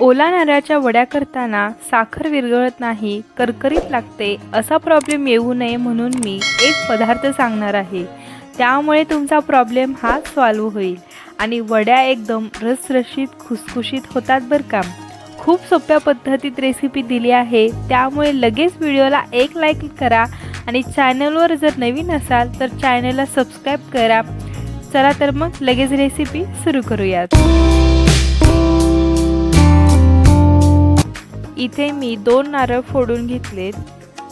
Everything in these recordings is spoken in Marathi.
ओला नारळाच्या वड्या करताना साखर विरघळत नाही करकरीत लागते असा प्रॉब्लेम येऊ नये म्हणून मी एक पदार्थ सांगणार आहे. त्यामुळे तुमचा प्रॉब्लेम हा सॉल्व होईल. आणि वड्या एकदम रसरशीत खुसखुशीत होतात बरं का. खूप सोप्या पद्धतीत रेसिपी दिली आहे. त्यामुळे लगेच व्हिडिओला एक लाईक करा आणि चॅनलवर जर नवीन असाल तर चॅनलला सबस्क्राईब करा. चला तर मग लगेच रेसिपी सुरू करूयात. इथे मी दोन नारळ फोडून घेतलेत.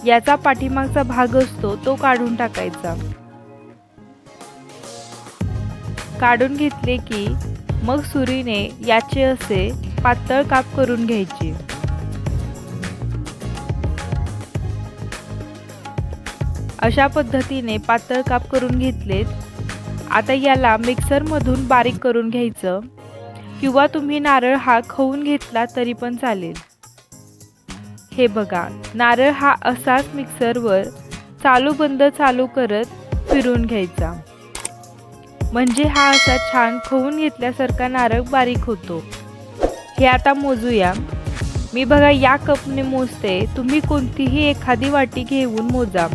याचा पाठीमागचा भाग असतो तो काढून टाकायचा. काढून घेतले की मग सुरीने याचे असे पातळ काप करून घ्यायचे. अशा पद्धतीने पातळ काप करून घेतलेत. आता याला मिक्सरमधून बारीक करून घ्यायचं. किंवा तुम्ही नारळ हा खवून घेतला तरी पण चालेल. हे बघा नारळ हा असाच मिक्सरवर चालू बंद चालू करत फिरून घ्यायचा. म्हणजे हा असा छान खवून घेतल्यासारखा नारळ बारीक होतो. हे आता मोजूया. मी बघा या कपने मोजते. तुम्ही कोणतीही एखादी वाटी घेऊन मोजा.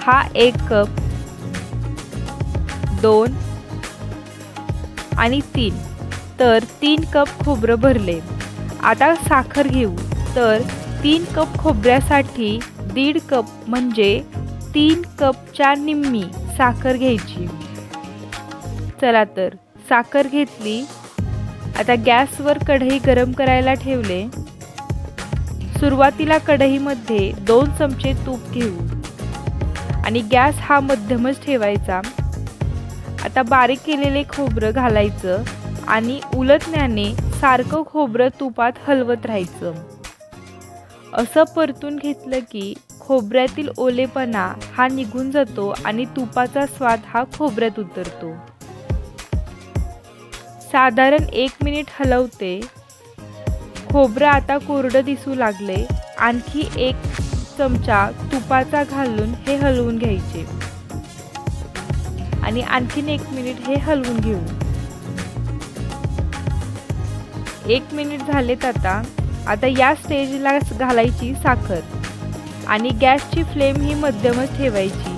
हा एक कप दोन आणि तीन. तर तीन कप खोबरं भरले. आता साखर घेऊ. तर तीन कप खोबऱ्यासाठी दीड कप म्हणजे तीन कपच्या निम्मी साखर घ्यायची. चला तर साखर घेतली. आता गॅसवर कढई गरम करायला ठेवले. सुरुवातीला कढईमध्ये दोन चमचे तूप घेऊ. आणि गॅस हा मध्यमच ठेवायचा. आता बारीक केलेले खोबरं घालायचं आणि उलटण्याने सारखं खोबरं तुपात हलवत राहायचं. असं परतून घेतलं की खोबऱ्यातील ओलेपणा हा निघून जातो आणि तुपाचा स्वाद हा खोबऱ्यात उतरतो. साधारण एक मिनिट हलवते. खोबरं आता कोरडं दिसू लागले. आणखी एक चमचा तुपाचा घालून हे हलवून घ्यायचे. आणि आणखीन एक मिनिट हे हलवून घेऊ. एक मिनिट झालेत आता. आता या स्टेजला घालायची साखर. आणि गॅसची फ्लेम ही मध्यमच ठेवायची.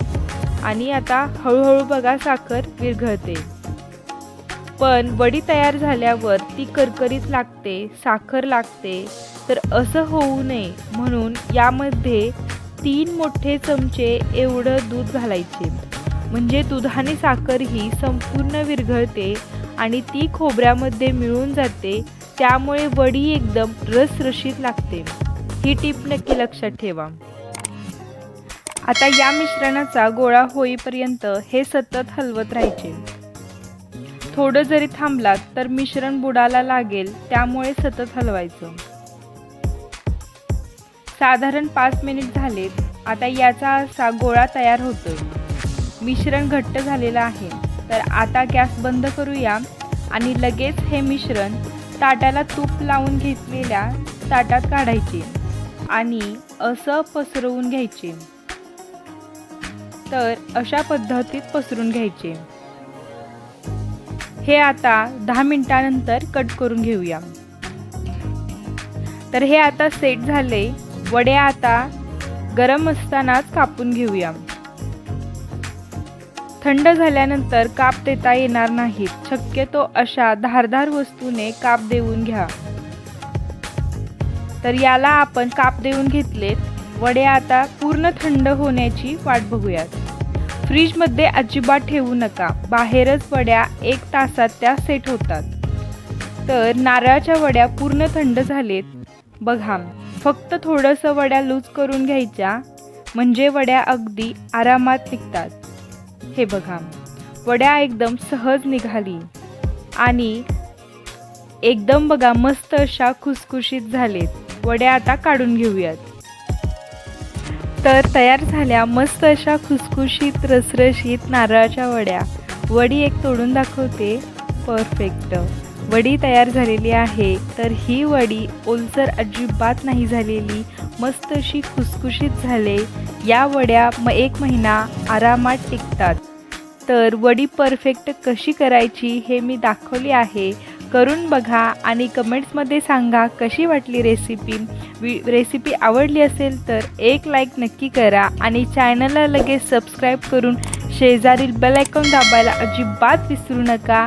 आणि आता हळूहळू बघा साखर विरघळते. पण वडी तयार झाल्यावर ती करकरीत लागते साखर लागते. तर असं होऊ नये म्हणून यामध्ये तीन मोठे चमचे एवढं दूध घालायचे. म्हणजे दुधाने साखर ही संपूर्ण विरघळते आणि ती खोबऱ्यामध्ये मिळून जाते त्यामुळे वडी एकदम रसरशीत लागते. ही टीप नक्की लक्षात ठेवा. आता या मिश्रणाचा गोळा होईपर्यंत हे सतत हलवत राहायचे. थोडं जरी थांबलात तर मिश्रण बुडाला लागेल त्यामुळे सतत हलवायचं. साधारण पाच मिनिट झालेत. आता याचा असा गोळा तयार होतोय. मिश्रण घट्ट झालेलं आहे. तर आता गॅस बंद करूया आणि लगेच हे मिश्रण ताटाला तूप लावून घेतलेल्या ताटात काढायचे आणि असं पसरवून घ्यायचे. तर अशा पद्धतीत पसरून घ्यायचे. हे आता दहा मिनटानंतर कट करून घेऊया. तर हे आता सेट झाले. वडे आता गरम असतानाच कापून घेऊया. थंड झाल्यानंतर काप देता येणार नाहीत. शक्यतो अशा धारधार वस्तूने काप देऊन घ्या. तर याला आपण काप देऊन घेतलेत. वडे आता पूर्ण थंड होण्याची वाट बघूयात. फ्रीजमध्ये अजिबात ठेवू नका. बाहेरच वड्या एक तासात त्या सेट होतात. तर नारळाच्या वड्या पूर्ण थंड झालेत. बघा फक्त थोडंसं वड्या लूज करून घ्यायच्या. म्हणजे वड्या अगदी आरामात निघतात. हे बघा. वड्या एकदम सहज निघाली. आणि एकदम बघा मस्त अशा खुसखुशीत झालेत. वड्या आता काढून घेऊयात. तर तयार झाल्या मस्त अशा खुसखुशीत रसरशीत नारळाच्या वड्या. वडी एक तोडून दाखवते. परफेक्ट. वडी तयार झालेली आहे. तर ही वडी ओलसर अजिबात नाही झालेली. मस्त अशी खुसखुशीत झाले. या वड्या म एक महिना आरामात टिकतात. तर वडी परफेक्ट कशी करायची हे मी दाखवली आहे. करून बघा आणि कमेंट्समध्ये सांगा कशी वाटली रेसिपी. वि रेसिपी आवडली असेल तर एक लाईक नक्की करा आणि चॅनलला लगेच सबस्क्राईब करून शेजारील बेल आयकॉन दाबायला अजिबात विसरू नका.